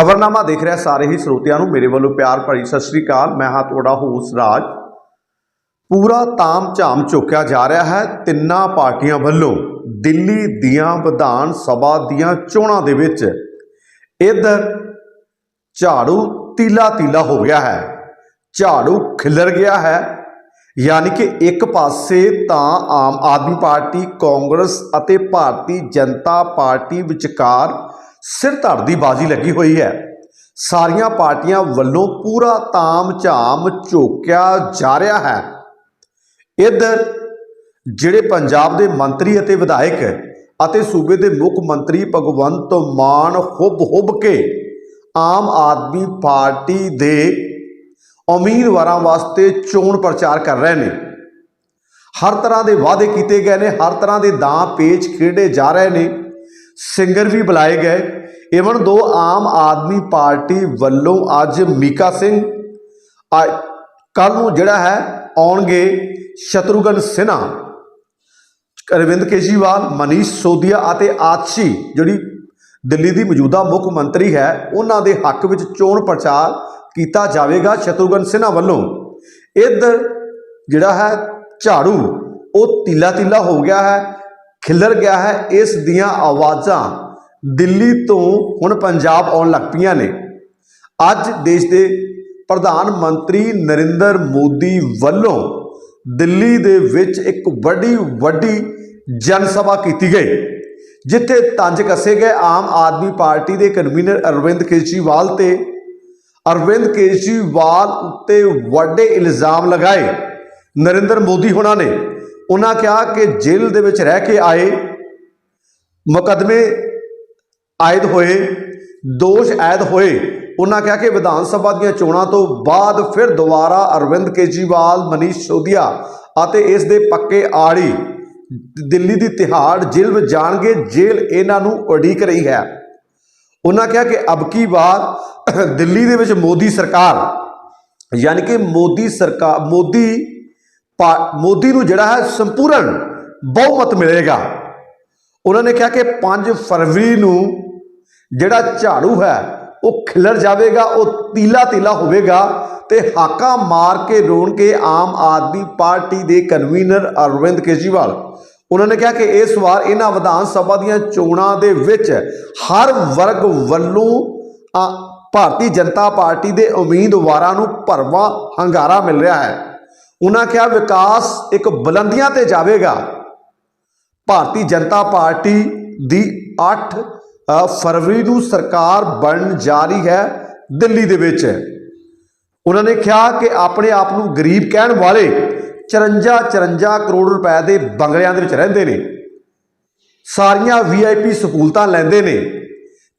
ਖਬਰਨਾਮਾ ਦੇਖ ਰਿਹਾ ਸਾਰੇ ਹੀ ਸਰੋਤਿਆਂ ਨੂੰ। ਮੇਰੇ ਵੱਲੋਂ ਪਿਆਰ ਭਰੀ ਸਤਿ ਸ੍ਰੀ ਅਕਾਲ। ਮੈਂ ਹਾਂ ਤੁਹਾਡਾ ਹੋਸ ਰਾਜ। ਪੂਰਾ ਤਾਮ ਝਾਮ ਝੋਕਿਆ ਜਾ ਰਿਹਾ ਹੈ ਤਿੰਨਾਂ ਪਾਰਟੀਆਂ ਵੱਲੋਂ। ਦਿੱਲੀ ਦੀਆਂ ਵਿਧਾਨ ਸਭਾ ਦੀਆਂ ਚੋਣਾਂ ਦੇ ਵਿੱਚ। ਇਧਰ ਝਾੜੂ ਤੀਲਾ ਤੀਲਾ ਹੋ ਗਿਆ ਹੈ। ਝਾੜੂ ਖਿਲਰ ਗਿਆ ਹੈ। ਯਾਨੀ ਕਿ ਇੱਕ ਪਾਸੇ ਤਾਂ ਆਮ ਆਦਮੀ ਪਾਰਟੀ, ਕਾਂਗਰਸ ਅਤੇ ਭਾਰਤੀ ਜਨਤਾ ਪਾਰਟੀ ਵਿਚਕਾਰ ਸਿਰ ਧੜ ਦੀ ਬਾਜ਼ੀ ਲੱਗੀ ਹੋਈ ਹੈ। ਸਾਰੀਆਂ ਪਾਰਟੀਆਂ ਵੱਲੋਂ ਪੂਰਾ ਤਾਮ ਝਾਮ ਝੋਕਿਆ ਜਾ ਰਿਹਾ ਹੈ। ਇੱਧਰ ਜਿਹੜੇ ਪੰਜਾਬ ਦੇ ਮੰਤਰੀ ਅਤੇ ਵਿਧਾਇਕ ਅਤੇ ਸੂਬੇ ਦੇ ਮੁੱਖ ਮੰਤਰੀ ਭਗਵੰਤ ਮਾਨ ਹੁਬ ਹੁਬ ਕੇ ਆਮ ਆਦਮੀ ਪਾਰਟੀ ਦੇ ਉਮੀਦਵਾਰਾਂ ਵਾਸਤੇ ਚੋਣ ਪ੍ਰਚਾਰ ਕਰ ਰਹੇ ਨੇ। ਹਰ ਤਰ੍ਹਾਂ ਦੇ ਵਾਅਦੇ ਕੀਤੇ ਗਏ ਨੇ, ਹਰ ਤਰ੍ਹਾਂ ਦੇ ਦਾਂ ਪੇਚ ਖੇਡੇ ਜਾ ਰਹੇ ਨੇ। ਸਿੰਗਰ ਵੀ ਬੁਲਾਏ ਗਏ। ਇਵਨ ਦੋ ਆਮ ਆਦਮੀ ਪਾਰਟੀ ਵੱਲੋਂ ਅੱਜ ਮੀਕਾ ਸਿੰਘ ਕੱਲ ਨੂੰ ਜਿਹੜਾ ਹੈ, ਆਉਣਗੇ ਸ਼ਤਰੂਗਨ ਸਿਨਹਾ, ਅਰਵਿੰਦ ਕੇਜਰੀਵਾਲ, ਮਨੀਸ਼ ਸੋਦੀਆ ਅਤੇ ਆਤਸ਼ੀ, ਜਿਹੜੀ ਦਿੱਲੀ ਦੀ ਮੌਜੂਦਾ ਮੁੱਖ ਮੰਤਰੀ ਹੈ, ਉਹਨਾਂ ਦੇ ਹੱਕ ਵਿੱਚ ਚੋਣ ਪ੍ਰਚਾਰ ਕੀਤਾ ਜਾਵੇਗਾ ਸ਼ਤਰੂਗਨ ਸਿਨਹਾ ਵੱਲੋਂ। ਇੱਧਰ ਜਿਹੜਾ ਹੈ, ਝਾੜੂ, ਉਹ ਤੀਲਾ ਤੀਲਾ ਹੋ ਗਿਆ ਹੈ। ਖਿਲਰ ਗਿਆ ਹੈ। ਇਸ ਦੀਆਂ ਆਵਾਜ਼ਾਂ ਦਿੱਲੀ ਤੋਂ ਹੁਣ ਪੰਜਾਬ ਆਉਣ ਲੱਗ ਪਈਆਂ ਨੇ। ਅੱਜ ਦੇਸ਼ ਦੇ ਪ੍ਰਧਾਨ ਮੰਤਰੀ ਨਰਿੰਦਰ ਮੋਦੀ ਵੱਲੋਂ ਦਿੱਲੀ ਦੇ ਵਿੱਚ ਇੱਕ ਵੱਡੀ ਵੱਡੀ ਜਨ ਸਭਾ ਕੀਤੀ ਗਈ, ਜਿੱਥੇ ਤੰਜ ਕੱਸੇ ਗਏ ਆਮ ਆਦਮੀ ਪਾਰਟੀ ਦੇ ਕਨਵੀਨਰ ਅਰਵਿੰਦ ਕੇਜਰੀਵਾਲ ਤੇ ਅਰਵਿੰਦ ਕੇਜਰੀਵਾਲ ਉੱਤੇ ਵੱਡੇ ਇਲਜ਼ਾਮ ਲਗਾਏ ਨਰਿੰਦਰ ਮੋਦੀ ਹੁਣਾਂ ਨੇ। ਉਹਨਾਂ ਕਿਹਾ ਕਿ ਜੇਲ੍ਹ ਦੇ ਵਿੱਚ ਰਹਿ ਕੇ ਆਏ। ਮੁਕਦਮੇ ਆਇਦ ਹੋਏ, ਦੋਸ਼ ਆਇਦ ਹੋਏ। ਉਹਨਾਂ ਕਿਹਾ ਕਿ ਵਿਧਾਨ ਸਭਾ ਦੀਆਂ ਚੋਣਾਂ ਤੋਂ ਬਾਅਦ ਫਿਰ ਦੁਬਾਰਾ ਅਰਵਿੰਦ ਕੇਜਰੀਵਾਲ, ਮਨੀਸ਼ ਸੋਦੀਆ ਅਤੇ ਇਸ ਦੇ ਪੱਕੇ ਆੜੀ ਦਿੱਲੀ ਦੀ ਤਿਹਾੜ ਜੇਲ੍ਹ ਵਿੱਚ ਜਾਣਗੇ। ਜੇਲ੍ਹ ਇਹਨਾਂ ਨੂੰ ਉਡੀਕ ਰਹੀ ਹੈ। ਉਹਨਾਂ ਕਿਹਾ ਕਿ ਅਬਕੀ ਵਾਰ ਦਿੱਲੀ ਦੇ ਵਿੱਚ ਮੋਦੀ ਸਰਕਾਰ, ਯਾਨੀ ਕਿ ਮੋਦੀ ਸਰਕਾਰ ਮੋਦੀ ਮੋਦੀ ਨੂੰ ਜਿਹੜਾ ਹੈ ਸੰਪੂਰਨ ਬਹੁਮਤ ਮਿਲੇਗਾ। ਉਹਨਾਂ ਨੇ ਕਿਹਾ ਕਿ 5 ਫਰਵਰੀ ਨੂੰ ਜਿਹੜਾ ਝਾੜੂ ਹੈ, ਉਹ ਖਿਲਰ ਜਾਵੇਗਾ, ਉਹ ਤੀਲਾ ਤੀਲਾ ਹੋਵੇਗਾ ਤੇ ਹਾਕਾ ਮਾਰ ਕੇ ਰੋਣ ਕੇ ਆਮ ਆਦਮੀ ਪਾਰਟੀ ਦੇ ਕਨਵੀਨਰ ਅਰਵਿੰਦ ਕੇਜਰੀਵਾਲ। ਉਹਨਾਂ ਨੇ ਕਿਹਾ ਕਿ ਇਸ ਵਾਰ ਇਹਨਾਂ ਵਿਧਾਨ ਸਭਾ ਦੀਆਂ ਚੋਣਾਂ ਦੇ ਵਿੱਚ ਹਰ ਵਰਗ ਵੱਲੋਂ ਭਾਰਤੀ ਜਨਤਾ ਪਾਰਟੀ ਦੇ ਉਮੀਦਵਾਰਾਂ ਨੂੰ ਭਰਵਾਂ ਹੰਗਾਰਾ ਮਿਲ ਰਿਹਾ ਹੈ। ਉਹਨਾਂ ਕਿਹਾ, ਵਿਕਾਸ ਇੱਕ ਬੁਲੰਦੀਆਂ ਤੇ ਜਾਵੇਗਾ। ਭਾਰਤੀ ਜਨਤਾ ਪਾਰਟੀ ਦੀ 8 ਫਰਵਰੀ ਨੂੰ ਸਰਕਾਰ ਬਣਨ ਜਾ ਰਹੀ ਹੈ ਦਿੱਲੀ ਦੇ ਵਿੱਚ। ਉਹਨਾਂ ਨੇ ਕਿਹਾ ਕਿ ਆਪਣੇ ਆਪ ਨੂੰ ਗਰੀਬ ਕਹਿਣ ਵਾਲੇ 54 54 ਕਰੋੜ ਰੁਪਏ ਦੇ ਬੰਗਲਿਆਂ ਦੇ ਵਿੱਚ ਰਹਿੰਦੇ ਨੇ। ਸਾਰੀਆਂ ਵੀਆਈਪੀ ਸਹੂਲਤਾਂ ਲੈਂਦੇ ਨੇ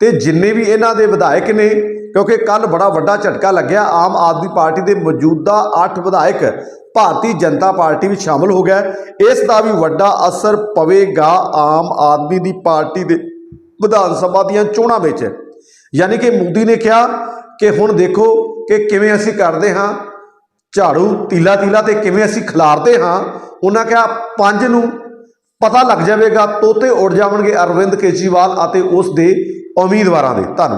ਤੇ ਜਿੰਨੇ ਵੀ ਇਹਨਾਂ ਦੇ ਵਿਧਾਇਕ ਨੇ ਕਿਉਂਕਿ ਕੱਲ ਬੜਾ ਵੱਡਾ ਝਟਕਾ ਲੱਗਿਆ। ਆਮ ਆਦਮੀ ਪਾਰਟੀ ਦੇ ਮੌਜੂਦਾ 8 ਵਿਧਾਇਕ ਭਾਰਤੀ ਜਨਤਾ ਪਾਰਟੀ ਵਿੱਚ ਸ਼ਾਮਲ ਹੋ ਗਏ। ਇਸ ਦਾ ਵੀ ਵੱਡਾ ਅਸਰ ਪਵੇਗਾ ਆਮ ਆਦਮੀ ਦੀ ਪਾਰਟੀ ਦੇ ਵਿਧਾਨ ਸਭਾ ਦੀਆਂ ਚੋਣਾਂ ਵਿੱਚ। ਯਾਨੀ ਕਿ ਮੋਦੀ ਨੇ ਕਿਹਾ ਕਿ ਹੁਣ ਦੇਖੋ ਕਿ ਕਿਵੇਂ ਅਸੀਂ ਕਰਦੇ ਹਾਂ। ਝਾੜੂ ਤੀਲਾ ਤੀਲਾ ਤੇ ਕਿਵੇਂ ਅਸੀਂ ਖਿਲਾਰਦੇ ਹਾਂ। ਉਹਨਾਂ ਕਿਹਾ ਪੰਜ ਨੂੰ ਪਤਾ ਲੱਗ ਜਾਵੇਗਾ, ਤੋਤੇ ਉੱਡ ਜਾਵਣਗੇ ਅਰਵਿੰਦ ਕੇਜਰੀਵਾਲ ਅਤੇ ਉਸ ਦੇ ਉਮੀਦਵਾਰਾਂ ਦੇ। ਧੰਨਵਾਦ।